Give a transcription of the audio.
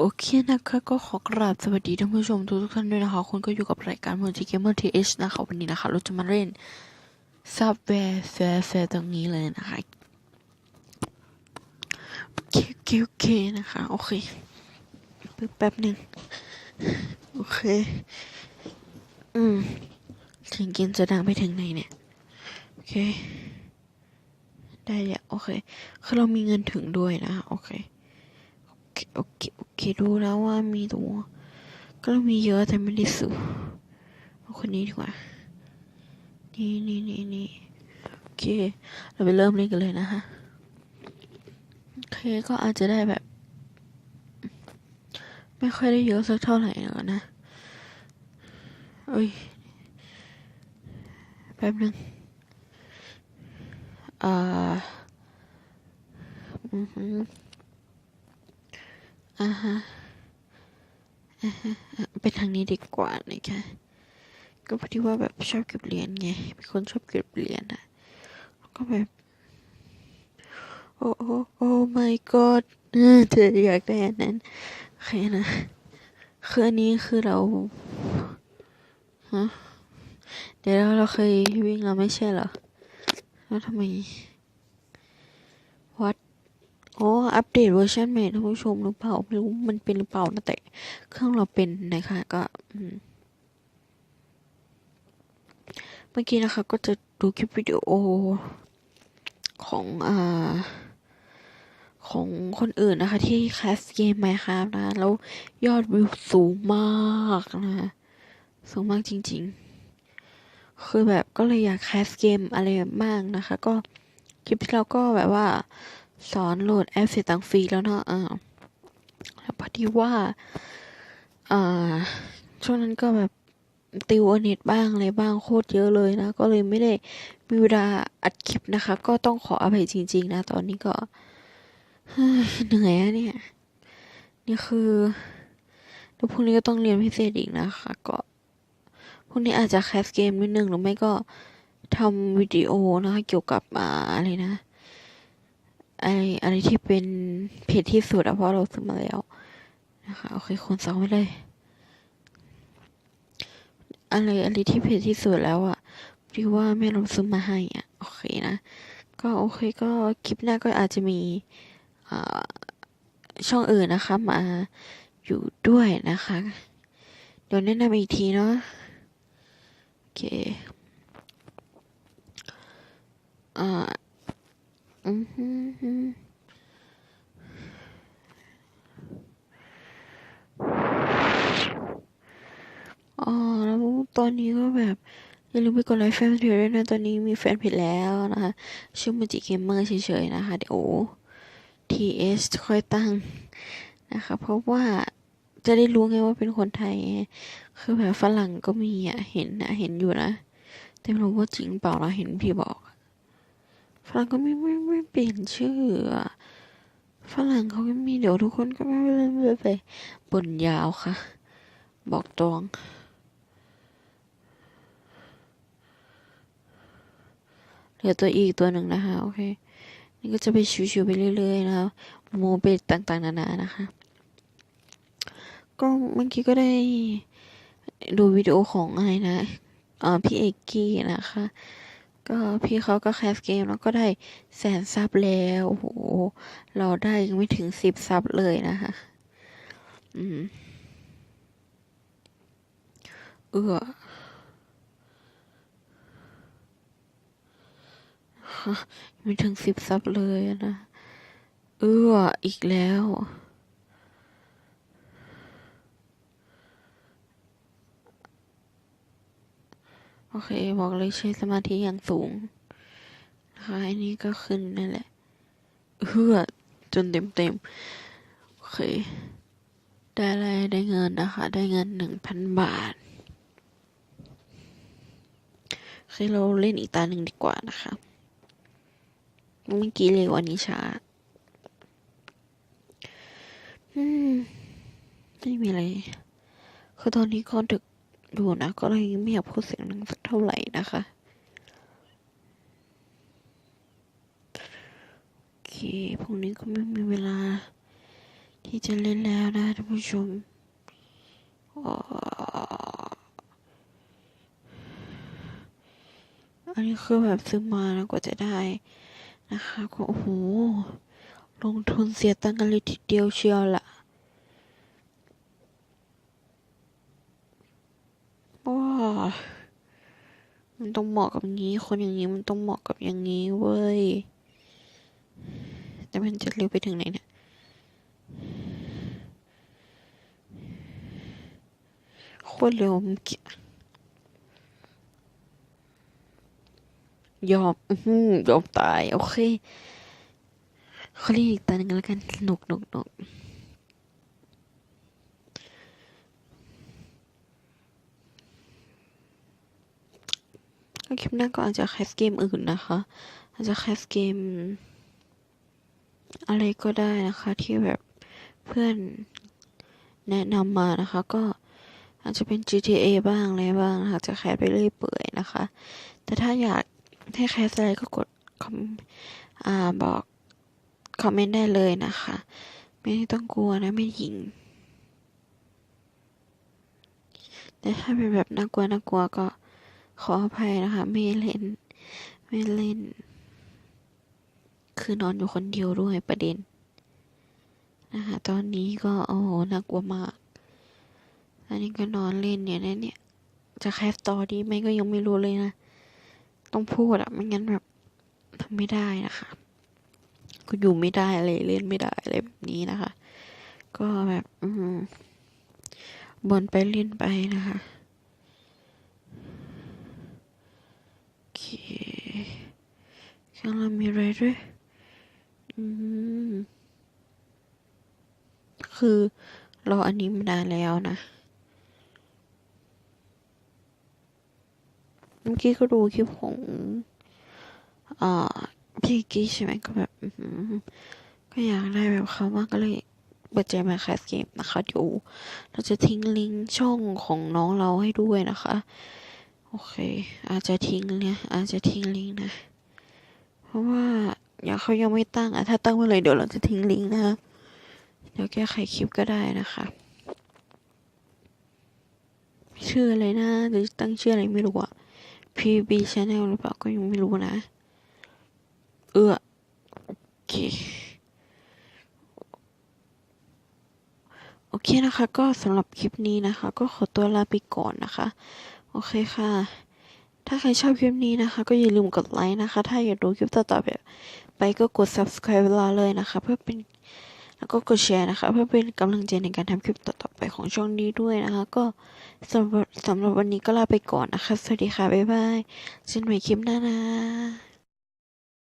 โอเคนะคะก็ขอกราบสวัสดีท่านผู้ชมทุกท่านด้วยนะคะคุณก็อยู่กับรายการ Multi Gamer TH นะคะวันนี้นะคะ เราจะมาเล่นซับแวร์แฟร์ตรงนี้เลยนะคะโอเคโอเคเคนะคะโอเคแป๊บหนึ่งโอเค อืมเสียงเกมจะดังไปถึงไหนเนี่ย โอเค ได้แล้วโอเคคือเรามีเงินถึงด้วยนะโอเค โอเคโอเคดูแล้วว่ามีตัวก็มีเยอะแต่ไม่ได้สูเอาคนนี้ดีกว่า นี่นี่นี่นี่โอเค เราไปเริ่มเล่นกันเลยนะฮะโอเคก็อาจจะได้แบบ ไม่ค่อยได้เยอะสักเท่าไหร่หรอกนะเอ้ยแป๊บนึงอ่าอือหื อ่าฮะอ่าฮะไปทางนี้ดีกว่านะคะก็พอดีว่าแบบชอบเก็บเหรียญไงเป็นคนชอบเก็บเหรียญอะแล้วก็แบบโอ้โอ้โอ้ my god เออเธออยากได้อันนั้นโอเคนะคืออันนี้คือเราฮะเดี๋ยวเราเคยวิ่งเราไม่ใช่เหรอแล้วทำไม อัปเดตเวอร์ชันใหม่ท่านผู้ชมหรือเปล่าไม่รู้มันเป็นหรือเปล่านะแต่เครื่องเราเป็นนะคะก็เมื่อกี้นะคะ ก็จะดูคลิปวิดีโอของอ่าของคนอื่นนะคะ ที่แคสเกมไหมครับนะ แล้วยอดวิวสูงมากนะสูงมากจริง ๆ คือแบบก็เลยอยากแคสเกมอะไรมากนะคะ ก็คลิปที่เราก็แบบว่า สอนโหลดแอปเสียตังฟรีแล้วเนาะอ่าแล้วพอดีว่าอ่าช่วงนั้นก็แบบติวเน็ตบ้างอะไรบ้างโคตรเยอะเลยนะ ก็เลยไม่ได้มีเวลาอัดคลิปนะคะ ก็ต้องขออภัยจริง ๆ นะ ตอนนี้ก็เหนื่อยเนี่ย นี่คือแล้วพรุ่งนี้ก็ต้องเรียนพิเศษอีกนะคะ ก็พรุ่งนี้อาจจะแคสเกมนิดนึงหรือไม่ก็ทำวิดีโอนะคะ เกี่ยวกับออะไรนะ อะไรอะไรที่เป็นเพจที่สุดอะเพราะเราซื้อมาแล้วนะคะโอเคคนสองไปเลย อะไรอะไรที่เพจที่สุดแล้วอะที่ว่าแม่เราซื้อมาให้อะโอเคนะ ก็โอเคก็คลิปหน้าก็อาจจะมีช่องอื่นนะคะ มาอยู่ด้วยนะคะ เดี๋ยวแนะนำอีกทีเนาะโอเคอ่า อืมอ๋อแล้วตอนนี้ก็แบบอย่าลืมไปกดไลค์แฟนเพจด้วยนะ ตอนนี้มีแฟนเพจแล้วนะคะ ชื่อมูจิเกมเมอร์เฉยๆนะคะ เดี๋ยว TS ค่อยตั้งนะคะเพราะว่าจะได้รู้ไงว่าเป็นคนไทย คือแบบฝรั่งก็มีอะ เห็นนะเห็นอยู่นะ แต่ไม่รู้ว่าจริงเปล่าเราเห็นพี่บอก ฝรั่งก็ไม่ไม่ไม่เปลี่ยนชื่อฝรั่งเขาก็มีเดี๋ยวทุกคนก็ไม่ไม่ไปบ่นยาวค่ะ บอกตรงเหลือตัวอีกตัวหนึ่งนะคะโอเค นี่ก็จะไปชิวๆไปเรื่อยๆนะคะโมไปต่างๆนานานะคะ ก็เมื่อกี้ก็ได้ดูวิดีโอของอะไรนะอ่อพี่เอกกี้นะคะ ก็พี่เขาก็แคสเกมแล้วก็ได้แสนซับแล้วโอ้โหเราได้ยังไม่ถึงสิบซับเลยนะคะอืมเออไม่ถึงสิบซับเลยนะ เอออีกแล้ว โอเค บอกเลยใช้สมาธิอย่างสูงนะคะอันนี้ก็ขึ้นนั่นแหละเฮือจนเต็มเต็มโอเค ได้อะไรได้เงินนะคะ ได้เงินหนึ่งพันบาทโอเคเราเล่นอีกตาหนึ่งดีกว่านะคะเมื่อกี้เร็วอันนี้ช้าอืม ไม่มีอะไร คือตอนนี้ก็ดึก ดูนะ ก็เลยไม่อยากพูดเสียงดังสักเท่าไหร่นะคะโอเคพรุ่งนี้ก็ไม่มีเวลาพี่จะเล่นแล้วนะท่านผู้ชมอันนี้คือแบบซื้อมาแล้วกว่าจะได้นะคะก็โอ้โหลงทุนเสียตังค์กันเลยทีเดียวเชียวล่ะา มันต้องเหมาะกับอย่างนี้ คนอย่างนี้มันต้องเหมาะกับอย่างนี้เว้ย แต่มันจะเร็วไปถึงไหนเนี่ย โคตรเร็วมกี้ยอมอื้อหือยอมตาย โอเคเขาเรียกอีกตาหนึ่งแล้วกัน หนุกหนุกหนุก คลิปหน้าก็อาจจะแคสเกมอื่นนะคะ อาจจะแคสเกม อะไรก็ได้นะคะ ที่แบบเพื่อนแนะนำมานะคะ ก็อาจจะเป็น GTA บ้างอะไรบ้างนะคะจะแคสไปเรื่อยเปื่อยนะคะ แต่ถ้าอยากให้แคสอะไรก็กดคอมอ่าบอกคอมเมนต์ได้เลยนะคะ ไม่ต้องกลัวนะไม่ยิงแต่ถ้าเป็นแบบน่ากลัวน่ากลัวก็ ขออภัยนะคะ ไม่เล่น ไม่เล่น คือนอนอยู่คนเดียวด้วยประเด็น นะคะ ตอนนี้ก็โอ้โหน่ากลัวมากอันนี้ก็นอนเล่นเนี่ยนะเนี่ย จะแคสต่อดีไหมก็ยังไม่รู้เลยนะ ต้องพูดอะไม่งั้นแบบทำไม่ได้นะคะก็อยู่ไม่ได้อะไรเล่นไม่ได้อะไรแบบนี้นะคะ ก็แบบ อืมบนไปเล่นไปนะคะโอเค ข้างล่างมีอะไรด้วย อืม คือรออันนี้มานานแล้วนะ เมื่อกี้ก็ดูคลิปของอ่าพี่กี้ใช่ไหมก็แบบอือก็อยากได้แบบเขามากก็เลยเปิดใจมาแคสเกมนะคะเดี๋ยวเราจะทิ้งลิงก์ช่องของน้องเราให้ด้วยนะคะ โอเค อาจจะทิ้งเนี่ยอาจจะทิ้งลิงก์นะ เพราะว่าอยากเขายังไม่ตั้งอะถ้าตั้งเมื่อไหร่เดี๋ยวเราจะทิ้งลิงก์นะคะเดี๋ยวแก้ไขคลิปก็ได้นะคะชื่ออะไรนะหรือตั้งชื่ออะไรไม่รู้อะ PB Channel หรือเปล่าก็ยังไม่รู้นะ เออโอเค โอเคนะคะ ก็สำหรับคลิปนี้นะคะ ก็ขอตัวลาไปก่อนนะคะ โอเคค่ะ ถ้าใครชอบคลิปนี้นะคะ ก็อย่าลืมกดไลค์นะคะ ถ้าอยากดูคลิปต่อๆแบบไปก็กด subscribe เวลาเลยนะคะ เพื่อเป็นแล้วก็กดแชร์นะคะ เพื่อเป็นกำลังใจในการทำคลิปต่อๆไปของช่องนี้ด้วยนะคะ ก็สำหรับสำหรับวันนี้ก็ลาไปก่อนนะคะ สวัสดีค่ะ บ๊ายบายเจอกันใหม่คลิปหน้านะ